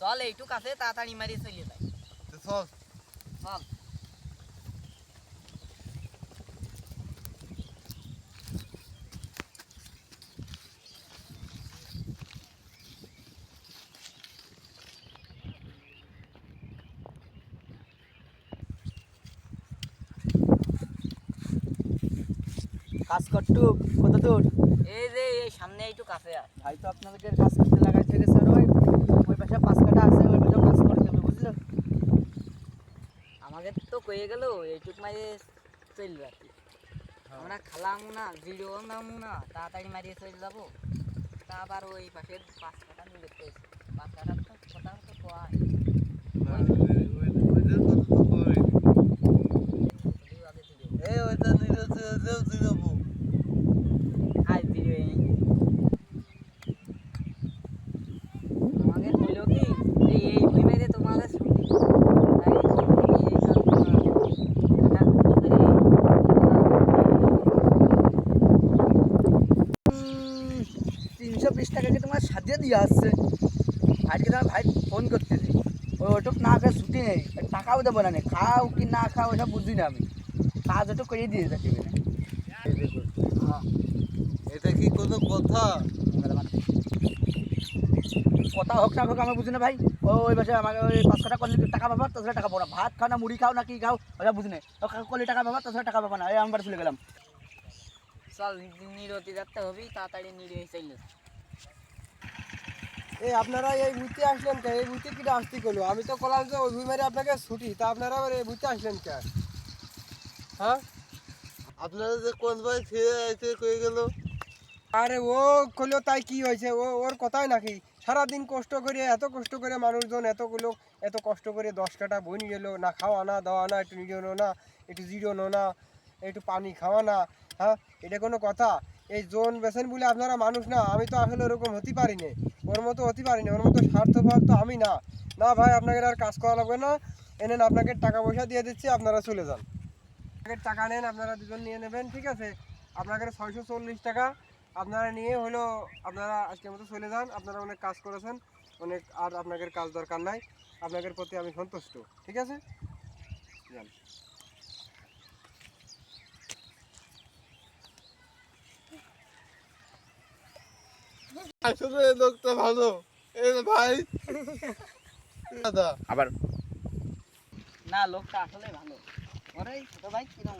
চল এইটুক আছে তাড়াতাড়ি মারি চলে যাই। চল। চল। কাজ করটু কত দূর? এই যে এই সামনে এইটুক আছে আর। ভাই তো আপনাদেরকে কাজ করতে লাগাইতে গেছে ওই ওই পাশে পাঁচ কাটা আছে ওই পাশে কাজ করতে হবে বুঝলো আমাকে তো কয়ে গেল এইটুক মারি চল কি। আমরা খালামু না ভিডিও নামু না তাড়াতাড়ি মারিয়ে চলে যাব। তা আবার ওই পাশে পাঁচ কাটা নিয়ে দেখতে পাঁচ কাটা তো কথা তো কয় না, ওই- ওই- ওইটার কথা তো কই। ভিডিও আগে ভিডিও এই ওইটা নিলে তো- তো তুই যাব। আজ ভিডিও আমাকে কইলো কি এই এই ভুই মেরে তোমাকে ছুটি তাই এই কাজ কাটা তিনশো বিশ টাকা কি তোমার সাজিয়ে দিয়ে আসছে। ভাইকে তোমার ভাই ফোন করতেছি। ওই ওটুক না করে ছুটি নেই। টাকাও দেবো না। খাও কি না খাও ওসব বুঝি না আমি। কাজ ওটুক করে দিয়ে যাচ্ছি এটা কি কোনো কথা? কথা হোক না হোক আমি বুঝি না ভাই। ও ওই বাসে আমাকে ওই পাঁচশো টাকা করলে টাকা পাবা তাছাড়া টাকা পাবো না। ভাত খাও না মুড়ি খাও না কি খাও ওটা বুঝি না। করলে টাকা পাবা তাছাড়া টাকা পাবো না। এই আমি বাড়ি চলে গেলাম। চল নিরতি যাতে হবি তাড়াতাড়ি নিরতি চলে। এই আপনারা এই বুঝতে আসলেন কে? এই বুঝতে কিটা আসতে গেলো আমি তো কলাম যে ওই মারে আপনাকে ছুটি তা আপনারা এই বুঝতে আসলেন কে? হ্যাঁ? আপনারা যে কোন ভাই ছেড়ে আইতে কয়ে গেল? আরে ও করল তাই কি হয়েছে? ও ওর কথাই নাকি। সারাদিন কষ্ট করে এত কষ্ট করে মানুষজন এতগুলো এত কষ্ট করে দশ কাটা বন গেল। না খাওয়া না দাওয়া না একটু নিড়ানো না একটু জিরোনো না একটু পানি খাওয়া না হ্যাঁ? এটা কোনো কথা? এই জোন বেছেন বলে আপনারা মানুষ না, আমি তো আসলে ওরকম হতে পারি না ওর মতো হতে পারি না ওর মতো স্বার্থপর তো আমি না। না ভাই, আপনাকে আর কাজ করা লাগবে না। এনেন আপনাকে টাকা পয়সা দিয়ে দিচ্ছি, আপনারা চলে যান। টাকা নেন, আপনারা দুজন নিয়ে নেবেন, ঠিক আছে? আপনাকে ছয়শো চল্লিশ টাকা আপনারা নিয়ে হলো, আপনারা আজকের মতো চলে যান। আপনারা অনেক কাজ করেছেন, অনেক আর আপনাদের কাজ দরকার নাই। আপনাদের প্রতি আমি সন্তুষ্ট, ঠিক আছে? আসলে লোকটা ভালো। এর ভাই। দাদা। আবার। না লোকটা আসলে ভালো। ওরে ছোট ভাই কিরম?